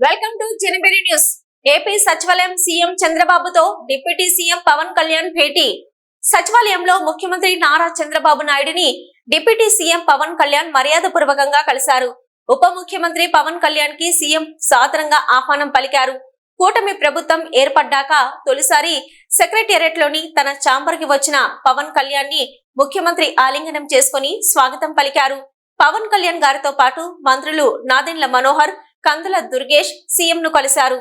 Welcome to Janameri news AP సచివాలయం CM చంద్రబాబుతో deputy CM Pawan Kalyan భేటీ సచివాలయంలో ముఖ్యమంత్రి నారా చంద్రబాబు నాయుడిని డిప్యూటీ సీఎం పవన్ కళ్యాణ్ మర్యాదపూర్వకంగా కలిశారు ఉప ముఖ్యమంత్రి పవన్ కళ్యాణ్కి సీఎం సాదరంగా ఆహ్వానం పలికారు కూటమి ప్రభుత్వం ఏర్పడ్డాక తొలిసారి సెక్రటేరియట్లోని తన ఛాంబర్కి వచ్చిన పవన్ కళ్యాణ్ని ముఖ్యమంత్రి ఆలింగనం చేసుకుని స్వాగతం పలికారు. పవన్ కళ్యాణ్ గారితో పాటు మంత్రులు నాదెండ్ల మనోహర్ కందుల దుర్గేష్ సీఎం ను కలిశారు.